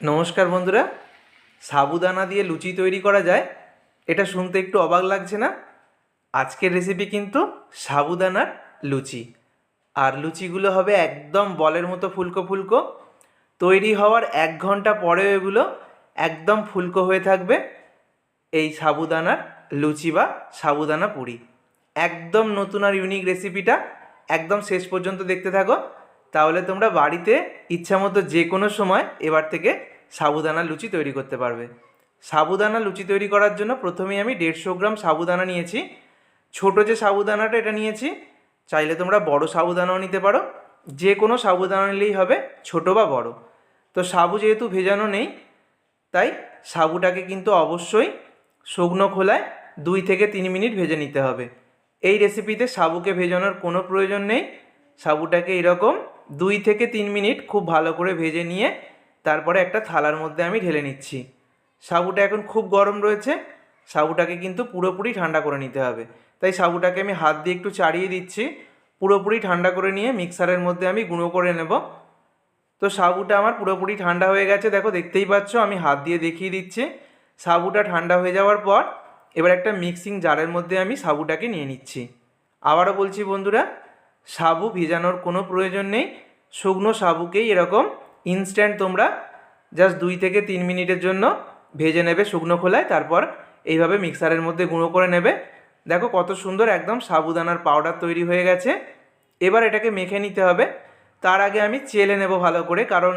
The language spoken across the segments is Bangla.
নমস্কার বন্ধুরা। সাবুদানা দিয়ে লুচি তৈরি করা যায়। এটা শুনতে একটু অবাক লাগছে না? আজকের রেসিপি কিন্তু সাবুদানার লুচি। আর লুচিগুলো হবে একদম বলের মতো ফুলকো ফুলকো। তৈরি হওয়ার এক ঘণ্টা পরেও এগুলো একদম ফুলকো হয়ে থাকবে। এই সাবুদানার লুচি বা সাবুদানা পুরি। একদম নতুন আর ইউনিক রেসিপিটা একদম শেষ পর্যন্ত দেখতে থাকো। তাহলে তোমরা বাড়িতে ইচ্ছা মতো যে কোনো সময় এবার থেকে সাবুদানা লুচি তৈরি করতে পারবে। সাবুদানা লুচি তৈরি করার জন্য প্রথমেই আমি দেড়শো গ্রাম সাবুদানা নিয়েছি। ছোট যে সাবুদানাটা এটা নিয়েছি, চাইলে তোমরা বড় সাবুদানাও নিতে পারো। যে কোনো সাবুদানা নিলেই হবে ছোট বা বড়। তো সাবু যেহেতু ভেজানো নেই, তাই সাবুটাকে কিন্তু অবশ্যই শুকনো খোলায় দুই থেকে তিন মিনিট ভেজে নিতে হবে। এই রেসিপিতে সাবুকে ভেজানোর কোনো প্রয়োজন নেই। সাবুটাকে এরকম দুই থেকে তিন মিনিট খুব ভালো করে ভেজে নিয়ে তারপরে একটা থালার মধ্যে আমি ঢেলে নিচ্ছি। সাবুটা এখন খুব গরম রয়েছে, সাবুটাকে কিন্তু পুরোপুরি ঠান্ডা করে নিতে হবে। তাই সাবুটাকে আমি হাত দিয়ে একটু চাড়িয়ে দিচ্ছি, পুরোপুরি ঠান্ডা করে নিয়ে মিক্সারের মধ্যে আমি গুঁড়ো করে নেব। তো সাবুটা আমার পুরোপুরি ঠান্ডা হয়ে গেছে, দেখো দেখতেই পাচ্ছ, আমি হাত দিয়ে দেখিয়ে দিচ্ছি। সাবুটা ঠান্ডা হয়ে যাওয়ার পর এবার একটা মিক্সিং জারের মধ্যে আমি সাবুটাকে নিয়ে নিচ্ছি। আবারও বলছি বন্ধুরা সাবু ভেজানোর কোনো প্রয়োজন নেই। শুকনো সাবুকেই এরকম ইনস্ট্যান্ট তোমরা জাস্ট দুই থেকে তিন মিনিটের জন্য ভেজে নেবে শুকনো খোলায়, তারপর এইভাবে মিক্সারের মধ্যে গুঁড়ো করে নেবে। দেখো কত সুন্দর একদম সাবুদানার পাউডার তৈরি হয়ে গেছে। এবার এটাকে মেখে নিতে হবে। তার আগে আমি চেলে নেব ভালো করে, কারণ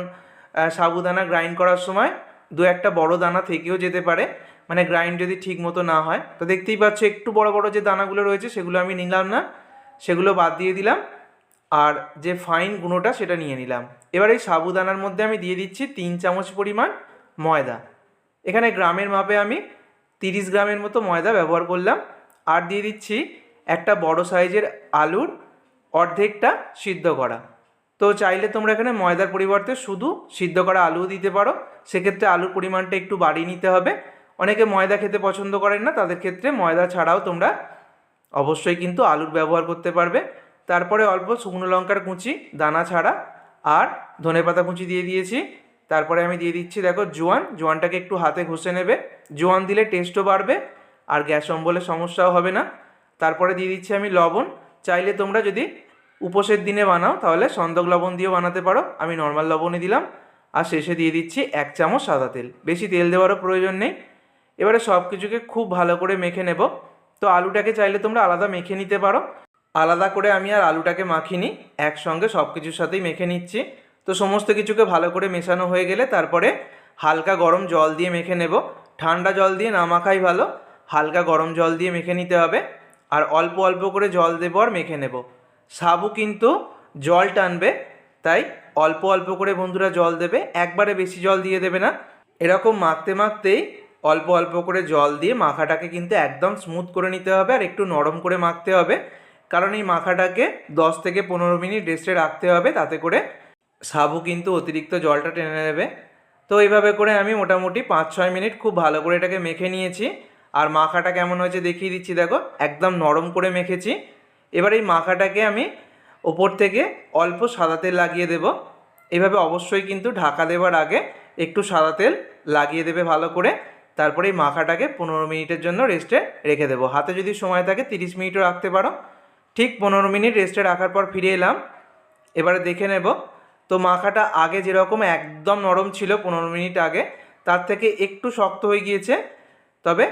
সাবুদানা গ্রাইন্ড করার সময় দু একটা বড় দানা থেকেও যেতে পারে। মানে গ্রাইন্ড যদি ঠিক মতো না হয়। তো দেখতেই পাচ্ছ, একটু বড় বড় যে দানাগুলো রয়েছে, সেগুলো আমি নিলাম না। সেগুলো বাদ দিয়ে দিলাম। আর যে ফাইন গুঁড়োটা সেটা নিয়ে নিলাম। এবার এই সাবুদানার মধ্যে আমি দিয়ে দিচ্ছি তিন চামচ পরিমাণ ময়দা। এখানে গ্রামের মাপে আমি তিরিশ গ্রামের মতো ময়দা ব্যবহার করলাম। আর দিয়ে দিচ্ছি একটা বড় সাইজের আলুর অর্ধেকটা সিদ্ধ করা। তো চাইলে তোমরা এখানে ময়দার পরিবর্তে শুধু সিদ্ধ করা আলুও দিতে পারো। সেক্ষেত্রে আলুর পরিমাণটা একটু বাড়িয়ে নিতে হবে। অনেকে ময়দা খেতে পছন্দ করেন না, তাদের ক্ষেত্রে ময়দা ছাড়াও তোমরা অবশ্যই কিন্তু আলুর ব্যবহার করতে পারবে। তারপরে অল্প শুকনো লঙ্কার কুচি, দানা ছাড়া, আর ধনেপাতা কুচি দিয়ে দিয়েছি। তারপরে আমি দিয়ে দিচ্ছি, দেখো, জোয়ান। জোয়ানটাকে একটু হাতে ঘষে নেবে। জোয়ান দিলে টেস্টও বাড়বে, আর গ্যাস অম্বলের সমস্যাও হবে না। তারপরে দিয়ে দিচ্ছি আমি লবণ। চাইলে তোমরা যদি উপোসের দিনে বানাও, তাহলে সন্দক লবণ দিয়েও বানাতে পারো। আমি নর্মাল লবণই দিলাম। আর শেষে দিয়ে দিচ্ছি এক চামচ সাদা তেল। বেশি তেল দেওয়ারও প্রয়োজন নেই। এবারে সব কিছুকে খুব ভালো করে মেখে নেব। তো আলুটাকে চাইলে তোমরা আলাদা মেখে নিতে পারো। আলাদা করে আমি আর আলুটাকে মাখিনি, একসঙ্গে সব কিছুর সাথেই মেখে নিচ্ছি। তো সমস্ত কিছুকে ভালো করে মেশানো হয়ে গেলে তারপরে হালকা গরম জল দিয়ে মেখে নেব। ঠান্ডা জল দিয়ে না মাখাই ভালো, হালকা গরম জল দিয়ে মেখে নিতে হবে। আর অল্প অল্প করে জল দেবো আর মেখে নেব। সাবু কিন্তু জল টানবে, তাই অল্প অল্প করে বন্ধুরা জল দেবে, একবারে বেশি জল দিয়ে দেবে না। এরকম মাখতে মাখতেই অল্প অল্প করে জল দিয়ে মাখাটাকে কিন্তু একদম স্মুথ করে নিতে হবে আর একটু নরম করে মাখতে হবে। কারণ এই মাখাটাকে দশ থেকে পনেরো মিনিট রেস্টে রাখতে হবে, তাতে করে সাবু কিন্তু অতিরিক্ত জলটা টেনে নেবে। তো এইভাবে করে আমি মোটামুটি পাঁচ ছয় মিনিট খুব ভালো করে এটাকে মেখে নিয়েছি। আর মাখাটা কেমন হয়েছে দেখিয়ে দিচ্ছি, দেখো, একদম নরম করে মেখেছি। এবার এই মাখাটাকে আমি ওপর থেকে অল্প সাদা তেল লাগিয়ে দেব। এভাবে অবশ্যই কিন্তু ঢাকা দেওয়ার আগে একটু সাদা তেল লাগিয়ে দেবে ভালো করে। তারপরে এই মাখাটাকে পনেরো মিনিটের জন্য রেস্টে রেখে দেবো। হাতে যদি সময় থাকে তিরিশ মিনিটও রাখতে পারো। ঠিক পনেরো মিনিট রেস্টে রাখার পর ফিরে এলাম। এবারে দেখে নেব। তো মাখাটা আগে যেরকম একদম নরম ছিল পনেরো মিনিট আগে, তার থেকে একটু শক্ত হয়ে গিয়েছে, তবে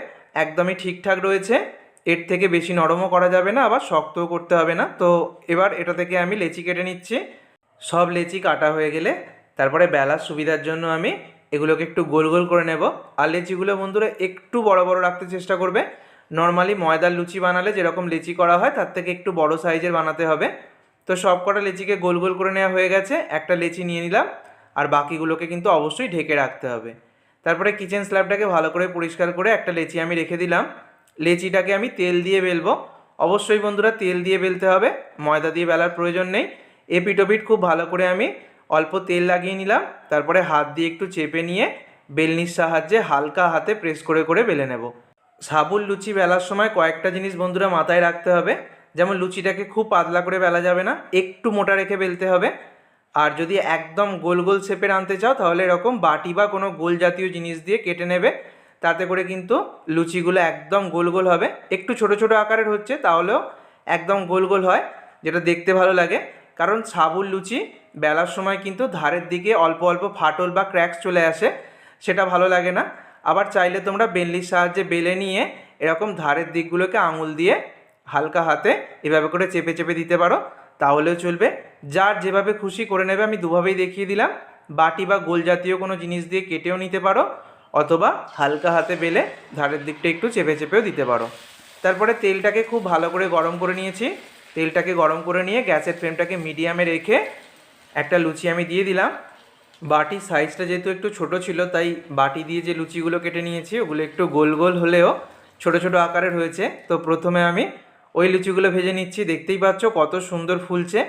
একদমই ঠিকঠাক রয়েছে। এর থেকে বেশি নরমও করা যাবে না, আবার শক্তও করতে হবে না। তো এবার এটা থেকে আমি লেচি কেটে নিচ্ছি। সব লেচি কাটা হয়ে গেলে, তারপরে বেলার সুবিধার জন্য আমি এগুলোকে একটু গোল গোল করে নেব। আর লেচিগুলো বন্ধুরা একটু বড় বড় রাখতে চেষ্টা করবে। নর্মালি ময়দার লুচি বানালে যেরকম লেচি করা হয়, তার থেকে একটু বড় সাইজের বানাতে হবে। তো সব কটা লেচিকে গোল গোল করে নেওয়া হয়ে গেছে। একটা লেচি নিয়ে নিলাম। আর বাকিগুলোকে কিন্তু অবশ্যই ঢেকে রাখতে হবে। তারপরে কিচেন স্ল্যাবটাকে ভালো করে পরিষ্কার করে একটা লেচি আমি রেখে দিলাম। লেচিটাকে আমি তেল দিয়ে বেলবো। অবশ্যই বন্ধুরা তেল দিয়ে বেলতে হবে। ময়দা দিয়ে বেলার প্রয়োজন নেই। এপিটোপিট খুব ভালো করে আমি অল্প তেল লাগিয়ে নিলাম, তারপরে হাত দিয়ে একটু চেপে নিয়ে বেলনির সাহায্যে হালকা হাতে প্রেস করে করে বেলে নেব। সাবুর লুচি বেলার সময় কয়েকটা জিনিস বন্ধুরা মাথায় রাখতে হবে, যেমন লুচিটাকে খুব পাতলা করে বেলা যাবে না, একটু মোটা রেখে বেলতে হবে। আর যদি একদম গোল গোল শেপের আনতে চাও, তাহলে এরকম বাটি বা কোনো গোল জাতীয় জিনিস দিয়ে কেটে নেবে, তাতে করে কিন্তু লুচিগুলো একদম গোল গোল হবে। একটু ছোট ছোট আকারের হচ্ছে, তাহলেও একদম গোল গোল হয়, যেটা দেখতে ভালো লাগে। কারণ সাবুর লুচি বেলার সময় কিন্তু ধারের দিকে অল্প অল্প ফাটল বা ক্র্যাকস চলে আসে, সেটা ভালো লাগে না। আবার চাইলে তোমরা বেলনির সাহায্যে বেলে নিয়ে এরকম ধারের দিকগুলোকে আঙুল দিয়ে হালকা হাতে এভাবে করে চেপে চেপে দিতে পারো, তাহলেও চলবে। যার যেভাবে খুশি করে নেবে আমি দুভাবেই দেখিয়ে দিলাম। বাটি বা গোল জাতীয় কোনো জিনিস দিয়ে কেটেও নিতে পারো, অথবা হালকা হাতে বেলে ধারের দিকটা একটু চেপে চেপেও দিতে পারো। তারপরে তেলটাকে খুব ভালো করে গরম করে নিয়েছি। তেলটাকে গরম করে নিয়ে গ্যাসের ফ্লেমটাকে মিডিয়ামে রেখে একটা লুচি আমি দিয়ে দিলাম। বাটির সাইজটা যেহেতু একটু ছোট ছিল, তাই বাটি দিয়ে যে লুচিগুলো কেটে নিয়েছি, ওগুলো একটু গোল গোল হলেও ছোট ছোট আকারের হয়েছে। তো প্রথমে আমি ওই লুচিগুলো ভেজে নিচ্ছি। দেখতেই পাচ্ছ কত সুন্দর ফুলছে।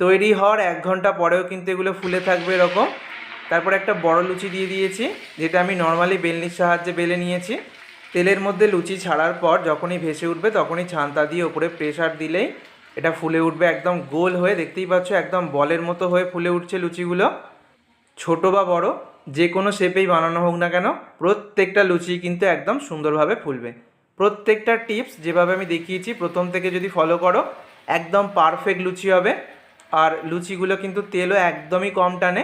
তৈরি হওয়ার এক ঘণ্টা পরেও কিন্তু এগুলো ফুলে থাকবে এরকম। তারপর একটা বড় লুচি দিয়ে দিয়েছি, যেটা আমি নর্মালি বেলনির সাহায্যে বেলে নিয়েছি। তেলের মধ্যে লুচি ছাড়ার পর যখনই ভেসে উঠবে, তখনই ছান্তা দিয়ে ওপরে প্রেশার দিলেই এটা ফুলে উঠবে একদম গোল হয়ে, দেখতেই পাচ্ছ, একদম বলের মতো হয়ে ফুলে উঠছে লুচিগুলো। ছোট বা বড়, যে কোনো শেপেই বানানো হোক না কেন, প্রত্যেকটা লুচি কিন্তু একদম সুন্দরভাবে ফুলবে। প্রত্যেকটা টিপস যেভাবে আমি দেখিয়েছি, প্রথম থেকে যদি ফলো করো, একদম পারফেক্ট লুচি হবে। আর লুচিগুলো কিন্তু তেলও একদমই কম টানে।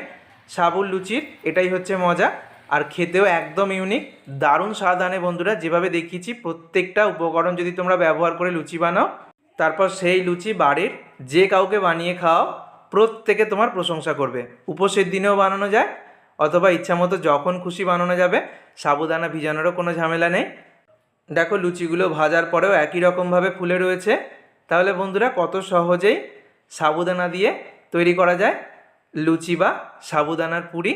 সাবুর লুচির, এটাই হচ্ছে মজা। আর খেতেও একদম ইউনিক দারুণ স্বাদ আনে বন্ধুরা। যেভাবে দেখিয়েছি, প্রত্যেকটা উপকরণ যদি তোমরা ব্যবহার করে লুচি বানাও তারপর সেই লুচি বাড়ির যে কাউকে বানিয়ে খাও প্রত্যেকে তোমার প্রশংসা করবে। উপোসের দিনেও বানানো যায়, অথবা ইচ্ছামতো যখন খুশি বানানো যাবে, সাবুদানা ভিজানোরও কোনো ঝামেলা নেই। দেখো, লুচিগুলো ভাজার পরেও একই রকমভাবে ফুলে রয়েছে। তাহলে বন্ধুরা, কত সহজেই সাবুদানা দিয়ে তৈরি করা যায়। লুচি বা সাবুদানার পুরি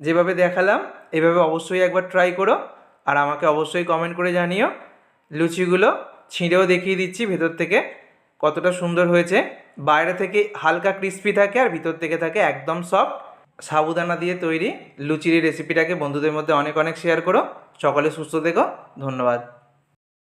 যেভাবে দেখালাম, এভাবে অবশ্যই একবার ট্রাই করো। আর আমাকে অবশ্যই কমেন্ট করে জানিও। লুচিগুলো ছিঁড়েও দেখিয়ে দিচ্ছি ভেতর থেকে। কতটা সুন্দর হয়েছে। বাইরে থেকে হালকা ক্রিস্পি থাকে আর ভিতর থেকে থাকে একদম সফট সাবুদানা দিয়ে তৈরি লুচির রেসিপিটাকে বন্ধুদের মধ্যে অনেক অনেক শেয়ার করো। সকলে সুস্থ দেখো ধন্যবাদ।